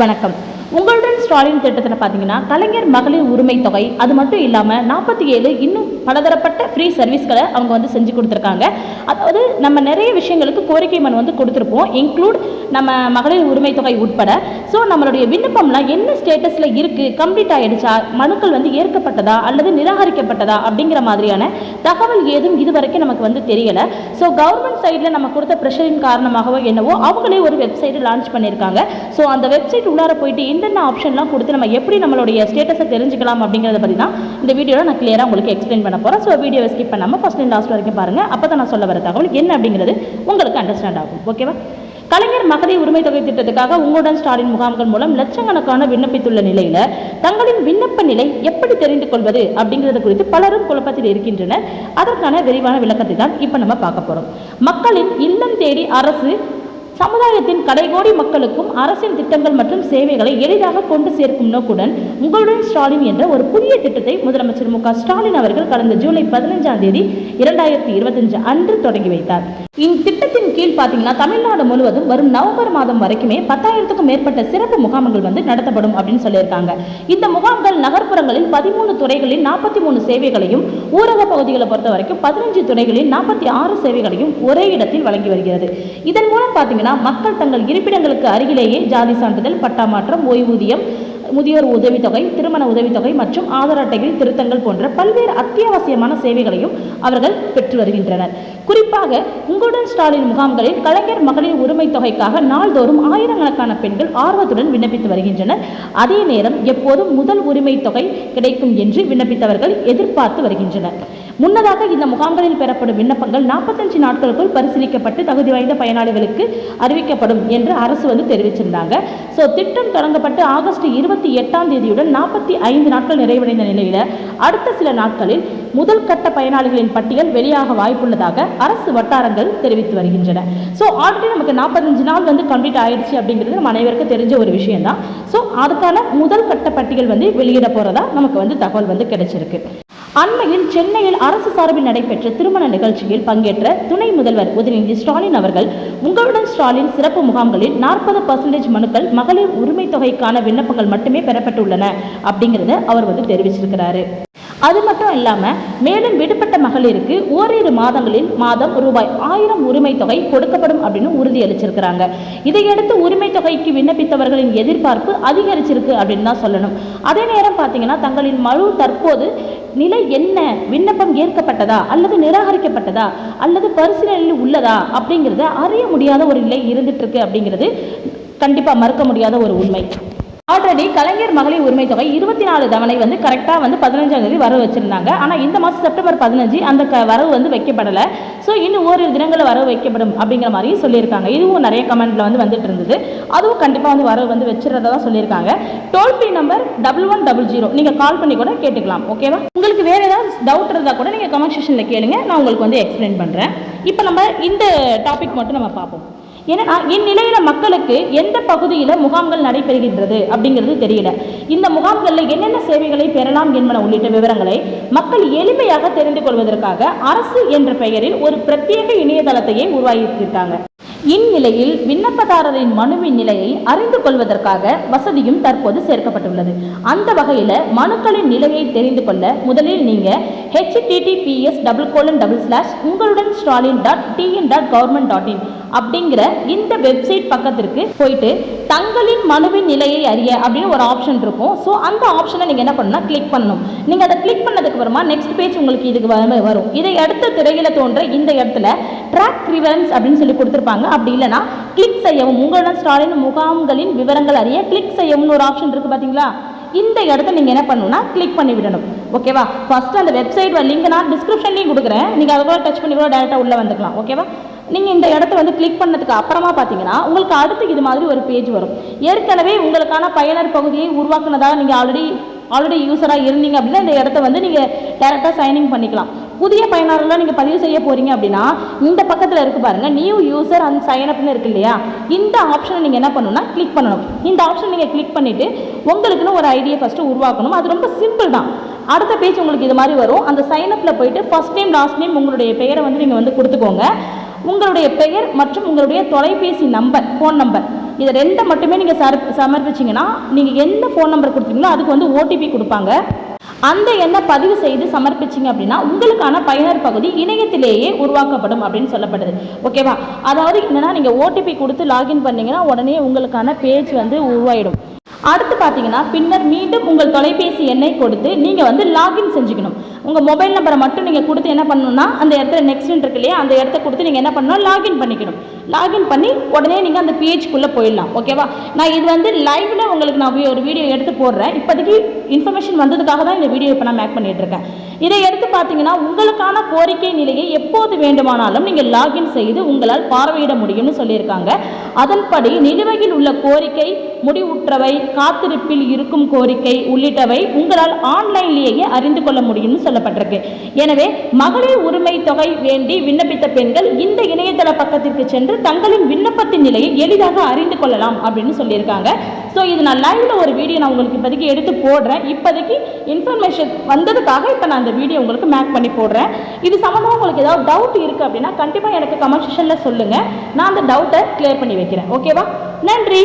வணக்கம். உங்களுடன் ஸ்டாலின் திட்டத்தில் பார்த்தீங்கன்னா கலைஞர் மகளிர் உரிமை தொகை அது மட்டும் இல்லாமல் நாற்பத்தி ஏழு இன்னும் பலதரப்பட்ட ஃப்ரீ சர்வீஸ்களை அவங்க வந்து செஞ்சு கொடுத்துருக்காங்க. அதாவது நம்ம நிறைய விஷயங்களுக்கு கோரிக்கை மனு வந்து கொடுத்துருப்போம். இன்க்ளூட் நம்ம மகளிர் உரிமை தொகை உட்பட. ஸோ நம்மளுடைய விண்ணப்பம்லாம் என்ன ஸ்டேட்டஸில் இருக்குது கம்ப்ளீட் ஆகிடுச்சா மனுக்கள் வந்து ஏற்கப்பட்டதா? அல்லது நிராகரிக்கப்பட்டதா? அப்படிங்கிற மாதிரியான தகவல் ஏதும் இதுவரைக்கும் நமக்கு வந்து தெரியலை. ஸோ கவர்மெண்ட் சைடில் நம்ம கொடுத்த ப்ரெஷரின் காரணமாகவோ என்னவோ அவங்களே ஒரு வெப்சைட்டு லான்ச் பண்ணியிருக்காங்க. ஸோ அந்த வெப்சைட் உள்ளார போயிட்டு என்னென்ன ஆப்ஷன்லாம் கொடுத்து நம்ம எப்படி நம்மளுடைய ஸ்டேட்டஸை தெரிஞ்சுக்கலாம் அப்படிங்கிறத பற்றி தான் இந்த வீடியோவில் நான் கிளியராக உங்களுக்கு எக்ஸ்பிளைன் பண்ண போகிறேன் ஸோ வீடியோவை ஸ்கிப் பண்ணாமல் ஃபஸ்ட் அண்ட் லாஸ்ட் வரைக்கும் பாருங்கள் அப்போ தான் நான் சொல்ல வர தகவல் என்ன அப்படிங்கிறது உங்களுக்கு அண்டர்ஸ்டாண்ட் ஆகும். ஓகேவா கலைஞர் மகளிர் உரிமை தொகை திட்டத்துக்காக உங்களுடன் ஸ்டாலின் முகாம்கள் மூலம் லட்சக்கணக்கான விண்ணப்பித்துள்ள நிலையில தங்களின் விண்ணப்ப நிலை எப்படி தெரிந்து கொள்வது அப்படிங்கிறது குறித்து பலரும் குழப்பத்தில் இருக்கின்றனர். அதற்கான விரிவான விளக்கத்தை தான் இப்போ நம்ம பார்க்க போறோம். மக்களின் இல்லம் தேடி அரசு சமுதாயத்தின் கடைகோடி மக்களுக்கும் அரசின் திட்டங்கள் மற்றும் சேவைகளை எளிதாக கொண்டு சேர்க்கும் நோக்குடன் உங்களுடன் ஸ்டாலின் என்ற ஒரு புதிய திட்டத்தை முதலமைச்சர் மு ஸ்டாலின் அவர்கள் கடந்த ஜூலை பதினஞ்சாம் தேதி இரண்டாயிரத்தி இருபத்தஞ்சு அன்று தொடங்கி வைத்தார். இத்திட்டத்தின் கீழ் பார்த்தீங்கன்னா தமிழ்நாடு முழுவதும் வரும் நவம்பர் மாதம் வரைக்குமே பத்தாயிரத்துக்கும் மேற்பட்ட சிறப்பு முகாம்கள் வந்து நடத்தப்படும் அப்படின்னு சொல்லியிருக்காங்க. இந்த முகாம்கள் நகர்ப்புறங்களில் பதிமூணு துறைகளில் நாற்பத்தி மூணு சேவைகளையும் ஊரக பகுதிகளை பொறுத்த வரைக்கும் பதினஞ்சு துறைகளில் நாற்பத்தி ஆறு சேவைகளையும் ஒரே இடத்தில் வழங்கி வருகிறது. இதன் மூலம் பார்த்தீங்கன்னா மக்கள் தங்கள் இருப்பிடங்களுக்கு அருகிலேயே ஜாதி சான்றிதழ் பட்டா மாற்றம் ஓய்வூதியம் முதியோர் உதவித்தொகை திருமண உதவித்தொகை மற்றும் ஆதார் அட்டைகள் திருத்தங்கள் போன்ற பல்வேறு அத்தியாவசியமான சேவைகளையும் அவர்கள் பெற்று வருகின்றனர். குறிப்பாக உங்களுடன் ஸ்டாலின் முகாம்களில் கலைஞர் மகளிர் உரிமை தொகைக்காக நாள்தோறும் ஆயிரக்கணக்கான பெண்கள் ஆர்வத்துடன் விண்ணப்பித்து வருகின்றனர். அதே நேரம் எப்போதும் முதல் உரிமை தொகை கிடைக்கும் என்று விண்ணப்பித்தவர்கள் எதிர்பார்த்து வருகின்றனர். முன்னதாக இந்த முகாம்களில் பெறப்படும் விண்ணப்பங்கள் நாற்பத்தஞ்சு நாட்களுக்குள் பரிசீலிக்கப்பட்டு தகுதி வாய்ந்த பயனாளிகளுக்கு அறிவிக்கப்படும் என்று அரசு வந்து தெரிவிச்சிருந்தாங்க. ஸோ திட்டம் தொடங்கப்பட்டு ஆகஸ்ட் இருபத்தி எட்டாம் தேதியுடன் நாற்பத்தி ஐந்து நாட்கள் நிறைவடைந்த நிலையில் அடுத்த சில நாட்களில் முதல் கட்ட பயனாளிகளின் பட்டியல் வெளியாக வாய்ப்புள்ளதாக அரசு வட்டாரங்கள் தெரிவித்து வருகின்றன. ஸோ ஆல்ரெடி நமக்கு நாற்பத்தஞ்சு நாள் வந்து கம்ப்ளீட் ஆயிடுச்சு அப்படிங்கிறது நம்ம அனைவருக்கும் தெரிஞ்ச ஒரு விஷயம் தான் ஸோ அதுக்கான முதல் கட்ட பட்டியல் வந்து வெளியிட போகிறதா நமக்கு வந்து தகவல் வந்து கிடைச்சிருக்கு. அண்மையில் சென்னையில் அரசு சார்பில் நடைபெற்ற திருமண நிகழ்ச்சியில் பங்கேற்ற துணை முதல்வர் உதயநிதி ஸ்டாலின் அவர்கள் உங்களுடன் ஸ்டாலின் சிறப்பு முகாம்களில் நாற்பது பர்சன்டேஜ் மனுக்கள் மகளிர் உரிமை தொகைக்கான விண்ணப்பங்கள் மட்டுமே பெறப்பட்டுள்ளன அப்படிங்கிறத அவர் வந்து தெரிவிச்சிருக்கிறாரு. அது மட்டும் இல்லாமல் மேலும் விடுப்பு மகளிருக்கு ஓரிரு மாதங்களில் மாதம் ரூபாய் ஆயிரம் உரிமை தொகை கொடுக்கப்படும் அப்படின்னு உறுதியளிச்சிருக்கிறாங்க இதையடுத்து உரிமை தொகைக்கு விண்ணப்பித்தவர்களின் எதிர்பார்ப்பு அதிகரிச்சிருக்கு அப்படின்னு தான் சொல்லணும். அதே நேரம் பார்த்தீங்கன்னா தங்களின் மனு தற்போது நிலை என்ன? விண்ணப்பம் ஏற்கப்பட்டதா? அல்லது நிராகரிக்கப்பட்டதா? அல்லது பரிசீலனையில் உள்ளதா? அப்படிங்கிறத அறிய முடியாத ஒரு நிலை இருந்துட்டு இருக்கு அப்படிங்கிறது கண்டிப்பாக மறுக்க முடியாத ஒரு உண்மை. ஆல்ரெடி கலைஞர் மகளிர் உரிமை தொகை இருபத்தி நாலு தவணை வந்து கரெக்டாக வந்து பதினஞ்சாம் தேதி வரவு வச்சுருந்தாங்க. ஆனால் இந்த மாதம் செப்டம்பர் பதினஞ்சு அந்த க வரவு வந்து வைக்கப்படலை. ஸோ இன்னும் ஓரிரு தினங்களில் வரவு வைக்கப்படும் அப்படிங்கிற மாதிரியும் சொல்லியிருக்காங்க. இதுவும் நிறைய கமெண்ட்டில் வந்து வந்துட்டு இருந்தது. அதுவும் கண்டிப்பாக வந்து வரவு வந்து வச்சிருந்ததா சொல்லியிருக்காங்க. Toll free number double one double zero நீங்கள் கால் பண்ணி கூட கேட்டுக்கலாம். ஓகேவா உங்களுக்கு வேறு ஏதாவது டவுட் இருந்தால் கூட நீங்கள் கமெண்ட் செஷனில் கேளுங்க. நான் உங்களுக்கு வந்து எக்ஸ்பிளைன் பண்ணுறேன் இப்போ நம்ம இந்த டாபிக் மட்டும் நம்ம பார்ப்போம். ஏன்னா இந்நிலையில மக்களுக்கு எந்த பகுதியில் முகாம்கள் நடைபெறுகின்றது அப்படிங்கிறது தெரியல. இந்த முகாம்களில் என்னென்ன சேவைகளை பெறலாம் என்பன உள்ளிட்ட விவரங்களை மக்கள் எளிமையாக தெரிந்து கொள்வதற்காக அரசு என்ற பெயரில் ஒரு பிரத்யேக இணையதளத்தையே உருவாக்கியிருக்காங்க. இந்நிலையில் விண்ணப்பதாரரின் மனுவின் நிலையை அறிந்து கொள்வதற்காக வசதியும் தற்போது சேர்க்கப்பட்டுள்ளது. அந்த வகையில் மனுக்களின் நிலையை தெரிந்து கொள்ள முதலில் நீங்கள் HTTPS double colon double slash Ungaludan Stalin dot TN dot government dot in அப்படிங்கிற இந்த வெப்சைட் பக்கத்திற்கு போயிட்டு தங்களின் மனுவின் நிலையை அறிய அப்படின்னு ஒரு ஆப்ஷன் இருக்கும். ஸோ அந்த ஆப்ஷனை நீங்கள் என்ன பண்ணணும்னா கிளிக் பண்ணணும். நீங்கள் அதை கிளிக் பண்ணதுக்கு அப்புறமா நெக்ஸ்ட் பேஜ் உங்களுக்கு இதுக்கு வரும். இதை அடுத்த திரையில தோன்ற இந்த இடத்துல ட்ராக் ரிவரன்ஸ் அப்படின்னு சொல்லி கொடுத்துருப்பாங்க. அப்படி இல்லைன்னா கிளிக் செய்யவும் உங்களுடன் ஸ்டாலின் முகாம்களின் விவரங்கள் அறிய கிளிக் செய்யவும்னு ஒரு ஆப்ஷன் இருக்குது பார்த்தீங்களா இந்த இடத்த நீங்கள் என்ன பண்ணணும்னா கிளிக் பண்ணி விடணும். ஓகேவா ஃபஸ்ட்டு அந்த வெப்சைட் லிங்க் நான் டிஸ்கிரிப்ஷன்லையும் கொடுக்குறேன். நீங்கள் அதை கூட டச் பண்ணி கூட டேரெக்டாக உள்ளே வந்துக்கலாம். ஓகேவா நீங்கள் இந்த இடத்த வந்து கிளிக் பண்ணதுக்கு அப்புறமா பார்த்தீங்கன்னா உங்களுக்கு அடுத்து இது மாதிரி ஒரு பேஜ் வரும். ஏற்கனவே உங்களுக்கான பயனர் பகுதியை உருவாக்குனதாக நீங்கள் ஆல்ரெடி ஆல்ரெடி யூஸராக இருந்தீங்க அப்படின்னா இந்த இடத்த வந்து நீங்கள் டேரெக்டாக சைனிங் பண்ணிக்கலாம். புதிய பயனர்களாக நீங்கள் பதிவு செய்ய போகிறீங்க அப்படின்னா இந்த பக்கத்தில் இருக்கு பாருங்கள் நியூ யூசர் அண்ட் சைன் அப்னு இருக்கு இல்லையா? இந்த ஆப்ஷனை நீங்கள் என்ன பண்ணணும்னா கிளிக் பண்ணணும். இந்த ஆப்ஷன் நீங்கள் கிளிக் பண்ணிவிட்டு உங்களுக்குன்னு ஒரு ஐடியை ஃபஸ்ட்டு உருவாக்கணும். அது ரொம்ப சிம்பிள் தான். அடுத்த பேஜ் உங்களுக்கு இது மாதிரி வரும். அந்த சைனப்பில் போயிட்டு ஃபஸ்ட் நேம் லாஸ்ட் நேம் உங்களுடைய பெயரை வந்து நீங்கள் வந்து கொடுத்துக்கோங்க. உங்களுடைய பெயர் மற்றும் உங்களுடைய தொலைபேசி நம்பர் ஃபோன் நம்பர் இதை ரெண்டை மட்டுமே நீங்கள் சர் சமர்ப்பிச்சிங்கன்னா நீங்கள் எந்த ஃபோன் நம்பர் கொடுத்தீங்களோ அதுக்கு வந்து ஓடிபி கொடுப்பாங்க. அந்த எண்ணை பதிவு செய்து சமர்ப்பிச்சிங்க அப்படின்னா உங்களுக்கான பயனர் பகுதி இணையத்திலேயே உருவாக்கப்படும் அப்படின்னு சொல்லப்படுது. ஓகேவா அதாவது என்னென்னா நீங்கள் ஓடிபி கொடுத்து லாகின் பண்ணிங்கன்னா உடனே உங்களுக்கான பேஜ் வந்து உருவாயிடும். அடுத்து பார்த்தீங்கன்னா பின்னர் மீண்டும் உங்கள் தொலைபேசி எண்ணை கொடுத்து நீங்கள் வந்து லாகின் செஞ்சுக்கணும். உங்கள் மொபைல் நம்பரை மட்டும் நீங்கள் கொடுத்து என்ன பண்ணணும்னா அந்த இடத்துல நெக்ஸ்ட் இருக்கு இல்லையா அந்த இடத்த கொடுத்து நீங்கள் என்ன பண்ணணும்? லாகின் பண்ணிக்கணும். லாகின் பண்ணி உடனே நீங்கள் அந்த பேஜ்க்குள்ளே போயிடலாம் ஓகேவா நான் இது வந்து லைவ்ல உங்களுக்கு நான் ஒரு வீடியோ எடுத்து போடுறேன். இப்போதைக்கு இன்ஃபர்மேஷன் வந்ததுக்காக தான் இந்த வீடியோ இப்போ நான் மேக் பண்ணிகிட்ருக்கேன் இருக்கேன். இதை எடுத்து பார்த்தீங்கன்னா உங்களுக்கான கோரிக்கை நிலையை எப்போது வேண்டுமானாலும் நீங்கள் லாகின் செய்து உங்களால் பார்வையிட முடியும்னு சொல்லியிருக்காங்க. அதன்படி நிலுவையில் உள்ள கோரிக்கை முடிவுற்றவை காத்திருப்பில் இருக்கும் கோரிக்கை உள்ளிட்டவை உங்களால் ஆன்லைன்லேயே அறிந்து கொள்ள முடியும்னு சொல்லப்பட்டிருக்கு. எனவே மகளிர் உரிமை தொகை வேண்டி விண்ணப்பித்த பெண்கள் இந்த இணையதள பக்கத்திற்கு சென்று தங்களின் விண்ணப்பத்தின் நிலையை எளிதாக அறிந்து கொள்ளலாம் அப்படின்னு சொல்லியிருக்காங்க. ஸோ இது நான் லைவில் ஒரு வீடியோ நான் உங்களுக்கு இப்போதைக்கு எடுத்து போடுறேன். இப்போதைக்கு இன்ஃபர்மேஷன் வந்ததுக்காக இப்போ நான் அந்த வீடியோ உங்களுக்கு மேக் பண்ணி போடுறேன். இது சம்மந்தமாக உங்களுக்கு ஏதாவது டவுட் இருக்குது அப்படின்னா கண்டிப்பாக எனக்கு கமெண்ட் செஷனில் சொல்லுங்கள் நான் அந்த டவுட்டை கிளியர் பண்ணி வைக்கிறேன். ஓகேவா நன்றி.